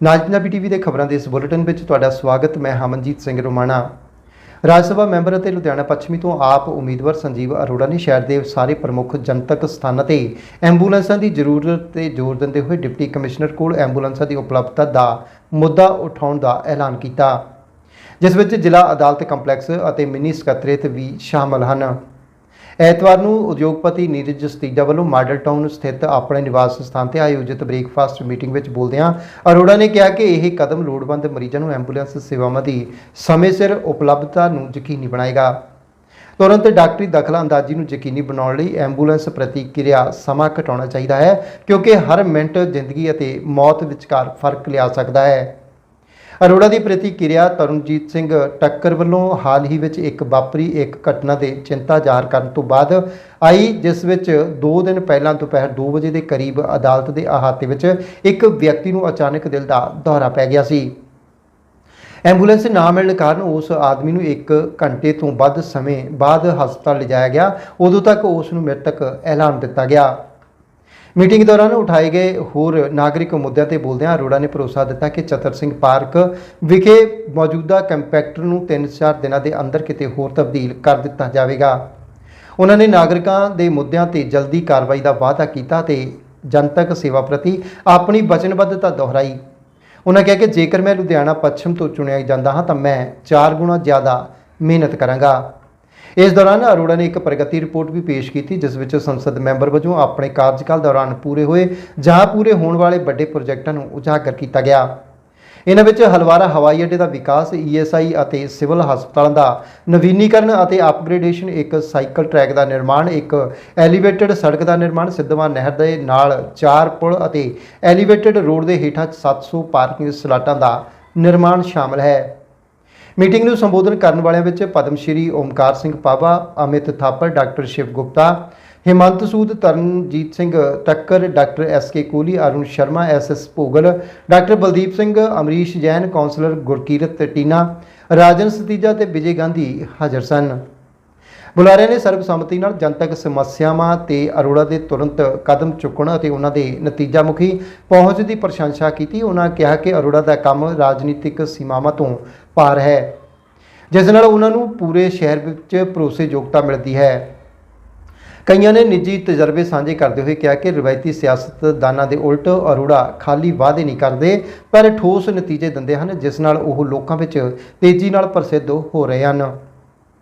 ਨਾਜ Punjabi TV ਦੇ ਖਬਰਾਂ ਦੇ ਇਸ ਬੁਲੇਟਿਨ ਵਿੱਚ ਤੁਹਾਡਾ ਸਵਾਗਤ, ਮੈਂ ਹਮਨਜੀਤ ਸਿੰਘ ਰੋਮਾਣਾ। ਰਾਜ ਸਭਾ ਮੈਂਬਰ ਅਤੇ ਲੁਧਿਆਣਾ ਪੱਛਮੀ ਤੋਂ ਆਪ ਉਮੀਦਵਾਰ ਸੰਜੀਵ ਅਰੋੜਾ ਨੇ ਸ਼ਹਿਰ ਦੇ ਸਾਰੇ ਪ੍ਰਮੁੱਖ ਜਨਤਕ ਸਥਾਨਾਂ ਤੇ ਐਂਬੂਲੈਂਸਾਂ ਦੀ ਜ਼ਰੂਰਤ ਤੇ ਜ਼ੋਰ ਦਿੰਦੇ ਹੋਏ ਡਿਪਟੀ ਕਮਿਸ਼ਨਰ ਕੋਲ ਐਂਬੂਲੈਂਸਾਂ ਦੀ ਉਪਲਬਧਤਾ ਦਾ ਮੁੱਦਾ ਉਠਾਉਣ ਦਾ ਐਲਾਨ ਕੀਤਾ, ਜਿਸ ਵਿੱਚ ਜ਼ਿਲ੍ਹਾ ਅਦਾਲਤ ਕੰਪਲੈਕਸ ਅਤੇ ਮਿੰਨੀ ਸਕੱਤਰੇਤ ਵੀ ਸ਼ਾਮਲ ਹਨ। ਐਤਵਾਰ ਨੂੰ ਉਦਯੋਗਪਤੀ ਨੀਰਜ ਜਸਤੀਜਾ ਵੱਲੋਂ ਮਾਡਲ ਟਾਊਨ ਸਥਿਤ ਆਪਣੇ ਨਿਵਾਸ ਸਥਾਨ ਤੇ ਆਯੋਜਿਤ ਬ੍ਰੇਕਫਾਸਟ ਮੀਟਿੰਗ ਵਿੱਚ ਬੋਲਦਿਆਂ ਅਰੋੜਾ ਨੇ ਕਿਹਾ ਕਿ ਇਹ ਕਦਮ ਲੋੜਵੰਦ ਮਰੀਜ਼ਾਂ ਨੂੰ ਐਂਬੂਲੈਂਸ ਸੇਵਾਵਾਂ ਦੀ ਸਮੇਂ ਸਿਰ ਉਪਲਬਧਤਾ ਨੂੰ ਯਕੀਨੀ ਬਣਾਏਗਾ। ਤੁਰੰਤ ਡਾਕਟਰੀ ਦਖਲ ਅੰਦਾਜ਼ੀ ਨੂੰ ਯਕੀਨੀ ਬਣਾਉਣ ਲਈ ਐਂਬੂਲੈਂਸ ਪ੍ਰਤੀਕਿਰਿਆ ਸਮਾਂ ਘਟਾਉਣਾ ਚਾਹੀਦਾ ਹੈ, ਕਿਉਂਕਿ ਹਰ ਮਿੰਟ ਜ਼ਿੰਦਗੀ ਅਤੇ ਮੌਤ ਵਿਚਕਾਰ ਫ਼ਰਕ ਲਿਆ ਸਕਦਾ ਹੈ। ਅਰੋੜਾ ਦੀ ਪ੍ਰਤੀਕਿਰਿਆ ਤਰਨਜੀਤ ਸਿੰਘ ਟੱਕਰ ਵੱਲੋਂ ਹਾਲ ਹੀ ਵਿੱਚ ਇੱਕ ਵਾਪਰੀ ਇੱਕ ਘਟਨਾ ਦੇ ਚਿੰਤਾ ਜ਼ਾਹਰ ਕਰਨ ਤੋਂ ਬਾਅਦ ਆਈ, ਜਿਸ ਵਿੱਚ 2 ਦਿਨ ਪਹਿਲਾਂ ਦੁਪਹਿਰ 2 ਵਜੇ ਦੇ ਕਰੀਬ ਅਦਾਲਤ ਦੇ ਅਹਾਤੇ ਵਿੱਚ ਇੱਕ ਵਿਅਕਤੀ ਨੂੰ ਅਚਾਨਕ ਦਿਲ ਦਾ ਦੌਰਾ ਪੈ ਗਿਆ ਸੀ। ਐਂਬੂਲੈਂਸ ਨਾ ਮਿਲਣ ਕਾਰਨ ਉਸ ਆਦਮੀ ਨੂੰ 1 ਘੰਟੇ ਤੋਂ ਵੱਧ ਸਮੇਂ ਬਾਅਦ ਹਸਪਤਾਲ ਲਿਜਾਇਆ ਗਿਆ। ਉਦੋਂ ਤੱਕ ਉਸ ਨੂੰ ਮ੍ਰਿਤਕ ਐਲਾਨ ਦਿੱਤਾ ਗਿਆ। ਮੀਟਿੰਗ ਦੌਰਾਨ ਉਠਾਏ ਗਏ ਹੋਰ ਨਾਗਰਿਕ ਮੁੱਦਿਆਂ ਤੇ ਬੋਲਦਿਆਂ ਅਰੋੜਾ ਨੇ ਭਰੋਸਾ ਦਿੱਤਾ ਕਿ ਚਤਰ ਸਿੰਘ ਪਾਰਕ ਵਿਖੇ ਮੌਜੂਦਾ ਕੰਪੈਕਟਰ ਨੂੰ 3-4 ਦਿਨਾਂ ਦੇ ਅੰਦਰ ਕਿਤੇ ਹੋਰ ਤਬਦੀਲ ਕਰ ਦਿੱਤਾ ਜਾਵੇਗਾ। ਉਹਨਾਂ ਨੇ ਨਾਗਰਿਕਾਂ ਦੇ ਮੁੱਦਿਆਂ ਤੇ ਜਲਦੀ ਕਾਰਵਾਈ ਦਾ ਵਾਅਦਾ ਕੀਤਾ ਤੇ ਜਨਤਕ ਸੇਵਾ ਪ੍ਰਤੀ ਆਪਣੀ ਵਚਨਬੱਧਤਾ ਦੁਹਰਾਈ। ਉਹਨਾਂ ਕਿਹਾ ਕਿ ਜੇਕਰ ਮੈਂ ਲੁਧਿਆਣਾ, ਪੱਛਮ ਤੋਂ ਚੁਣਿਆ ਜਾਂਦਾ ਹਾਂ ਤਾਂ ਮੈਂ 4 ਗੁਣਾ ਜ਼ਿਆਦਾ ਮਿਹਨਤ ਕਰਾਂਗਾ। ਇਸ ਦੌਰਾਨ ਅਰੋੜਾ ਨੇ ਇੱਕ ਪ੍ਰਗਤੀ ਰਿਪੋਰਟ ਵੀ ਪੇਸ਼ ਕੀਤੀ, ਜਿਸ ਵਿੱਚ ਸੰਸਦ ਮੈਂਬਰ ਵਜੋਂ ਆਪਣੇ ਕਾਰਜਕਾਲ ਦੌਰਾਨ ਪੂਰੇ ਹੋਏ ਜਾਂ ਪੂਰੇ ਹੋਣ ਵਾਲੇ ਵੱਡੇ ਪ੍ਰੋਜੈਕਟਾਂ ਨੂੰ ਉਜਾਗਰ ਕੀਤਾ ਗਿਆ। ਇਹਨਾਂ ਵਿੱਚ ਹਲਵਾਰਾ ਹਵਾਈ ਅੱਡੇ ਦਾ ਵਿਕਾਸ ਈਐਸਆਈ ਅਤੇ ਸਿਵਲ ਹਸਪਤਾਲਾਂ ਦਾ ਨਵੀਨੀਕਰਨ ਅਤੇ ਅਪਗ੍ਰੇਡੇਸ਼ਨ, ਇੱਕ ਸਾਈਕਲ ਟਰੈਕ ਦਾ ਨਿਰਮਾਣ, ਇੱਕ ਐਲੀਵੇਟਡ ਸੜਕ ਦਾ ਨਿਰਮਾਣ ਸਿੱਧਵਾਂ ਨਹਿਰ ਦੇ ਨਾਲ ਚਾਰ ਪੁਲ ਅਤੇ ਐਲੀਵੇਟਡ ਰੋਡ ਦੇ ਹੇਠਾਂ 700 ਪਾਰਕਿੰਗ ਸਲਾਟਾਂ ਦਾ ਨਿਰਮਾਣ ਸ਼ਾਮਲ ਹੈ। ਮੀਟਿੰਗ ਨੂੰ ਸੰਬੋਧਨ ਕਰਨ ਵਾਲਿਆਂ ਵਿੱਚ Padma Shri Omkar Singh Pawa, Amit Thapar, doctor Shiv Gupta, Himant Sood, Taranjit Singh Takkar, doctor S K Kohli Arun Sharma, S S Bhogal, doctor Baldeep Singh, Amrish Jain councillor Gurkirat Tina, Rajan Sateeja ਤੇ ਵਿਜੇ ਗਾਂਧੀ ਹਾਜ਼ਰ ਸਨ। ਬੁਲਾਰਿਆਂ ਨੇ ਸਰਬਸੰਮਤੀ ਨਾਲ ਜਨਤਕ ਸਮੱਸਿਆਵਾਂ ਤੇ ਅਰੋੜਾ ਦੇ ਤੁਰੰਤ ਕਦਮ ਚੁੱਕਣ ਅਤੇ ਉਹਨਾਂ ਦੇ ਨਤੀਜਾ ਮੁਖੀ ਪਹੁੰਚ ਦੀ ਪ੍ਰਸ਼ੰਸਾ ਕੀਤੀ। ਉਹਨਾਂ ਕਿਹਾ ਕਿ ਅਰੋੜਾ ਦਾ ਕੰਮ ਰਾਜਨੀਤਿਕ ਸੀਮਾਵਾਂ ਤੋਂ ਪਾਰ ਹੈ, ਜਿਸ ਨਾਲ ਉਹਨਾਂ ਨੂੰ ਪੂਰੇ ਸ਼ਹਿਰ ਵਿੱਚ ਭਰੋਸੇਯੋਗਤਾ ਮਿਲਦੀ ਹੈ। ਕਈਆਂ ਨੇ ਨਿੱਜੀ ਤਜਰਬੇ ਸਾਂਝੇ ਕਰਦੇ ਹੋਏ ਕਿਹਾ ਕਿ ਰਵਾਇਤੀ ਸਿਆਸਤਦਾਨਾਂ ਦੇ ਉਲਟ ਅਰੋੜਾ ਖਾਲੀ ਵਾਅਦੇ ਨਹੀਂ ਕਰਦੇ, ਪਰ ਠੋਸ ਨਤੀਜੇ ਦਿੰਦੇ ਹਨ, ਜਿਸ ਨਾਲ ਉਹ ਲੋਕਾਂ ਵਿੱਚ ਤੇਜ਼ੀ ਨਾਲ ਪ੍ਰਸਿੱਧ ਹੋ ਰਹੇ ਹਨ।